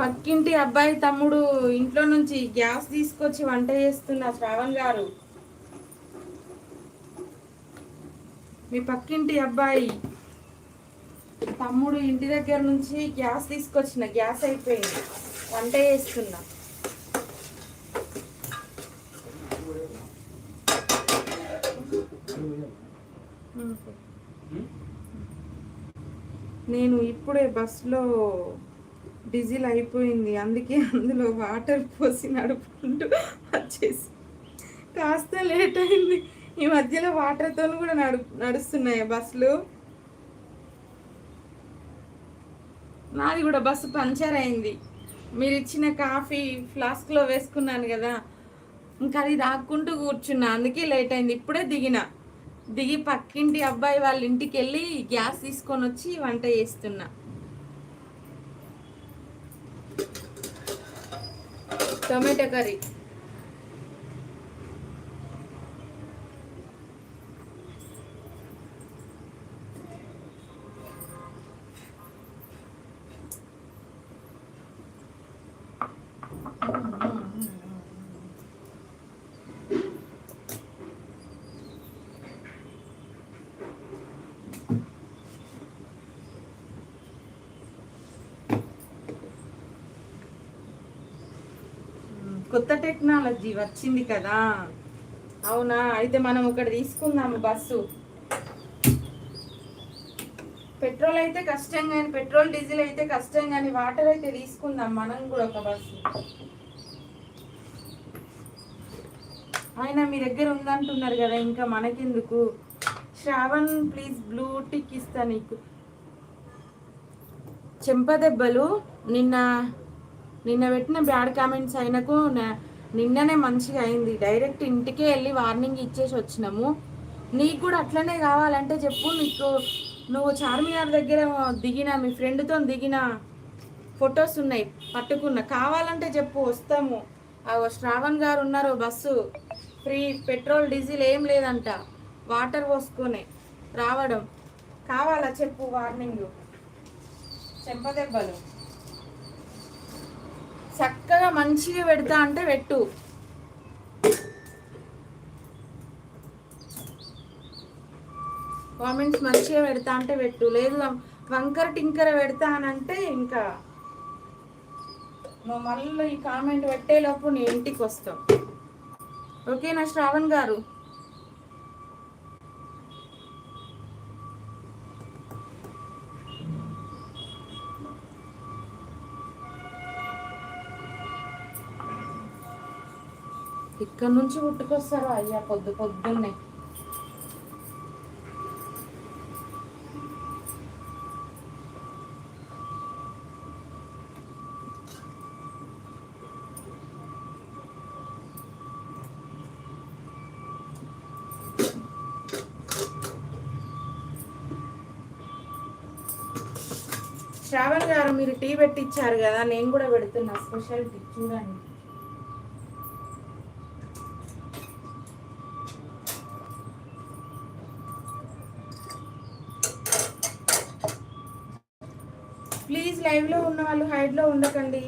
పక్కింటి అబ్బాయి తమ్ముడు ఇంట్లో నుంచి గ్యాస్ తీసుకొచ్చి వంట చేస్తున్న శ్రావణ్ గారు. మీ పక్కింటి అబ్బాయి తమ్ముడు ఇంటి దగ్గర నుంచి గ్యాస్ తీసుకొచ్చిన గ్యాస్ అయిపోయింది. వంట చేస్తున్నా. నేను ఇప్పుడే బస్సులో డీజిల్ అయిపోయింది. అందుకే అందులో వాటర్ పోసి నడుపుకుంటూ వచ్చేసి. కాస్త లేట్ అయింది. ఈ మధ్యలో వాటర్తో కూడా నడు నడుస్తున్నాయి బస్సులు? నాది కూడా బస్సు పంచర్ అయింది. మీరు ఇచ్చిన కాఫీ ఫ్లాస్క్లో వేసుకున్నాను కదా. ఇంకా అది దాక్కుంటూ కూర్చున్నా. అందుకే లేట్ అయింది. ఇప్పుడే దిగిన. దిగి పక్కింటి అబ్బాయి వాళ్ళ ఇంటికి వెళ్ళి గ్యాస్ తీసుకొని వచ్చి వంట చేస్తున్నా. टमेटो करी। mm-hmm. కొత్త టెక్నాలజీ వచ్చింది కదా. అవునా? అయితే మనం ఒకటి తీసుకుందాము బస్సు. పెట్రోల్ అయితే కష్టం కానీ పెట్రోల్ డీజిల్ అయితే కష్టం కానీ వాటర్ అయితే తీసుకుందాం. మనం కూడా ఒక బస్సు. ఆయన మీ దగ్గర ఉందంటున్నారు కదా ఇంకా మనకెందుకు? శ్రావణ్ ప్లీజ్ బ్లూ టిక్ ఇస్తా నీకు. చెంపదెబ్బలు నిన్న నిన్న పెట్టిన బ్యాడ్ కామెంట్స్ అయినకు నిన్ననే మంచిగా అయింది. డైరెక్ట్ ఇంటికే వెళ్ళి వార్నింగ్ ఇచ్చేసి వచ్చినాము. నీకు కూడా అట్లనే కావాలంటే చెప్పు. నీకు నువ్వు చార్మినార్ దగ్గర దిగిన మీ ఫ్రెండ్తో దిగిన ఫొటోస్ ఉన్నాయి. పట్టుకున్న. కావాలంటే చెప్పు. వస్తాము. ఆ శ్రావణ్ గారు ఉన్నారు బస్సు. ఫ్రీ పెట్రోల్ డీజిల్ ఏం లేదంట. వాటర్ పోసుకొని రావడం. కావాలా చెప్పు వార్నింగ్? చెంపదెబ్బలు. చక్కగా మంచిగా పెడతా అంటే పెట్టు. కామెంట్స్ మంచిగా పెడతా అంటే పెట్టు. లేదు వంకర టింకర పెడతా అని అంటే ఇంకా నువ్వు మళ్ళీ ఈ కామెంట్ పెట్టేలోపు నీ ఇంటికి వస్తావు. ఓకేనా శ్రావణ్ గారు? ఇక్కడ నుంచి పుట్టుకొస్తారు అయ్యా పొద్దు పొద్దున్నే. శ్రావణ్ గారు మీరు టీ పెట్టించారు కదా నేను కూడా పెడుతున్నా. స్పెషల్ టీ చూడండి. ప్లీజ్ లైవ్లో ఉన్న వాళ్ళు హైడ్లో ఉండకండి.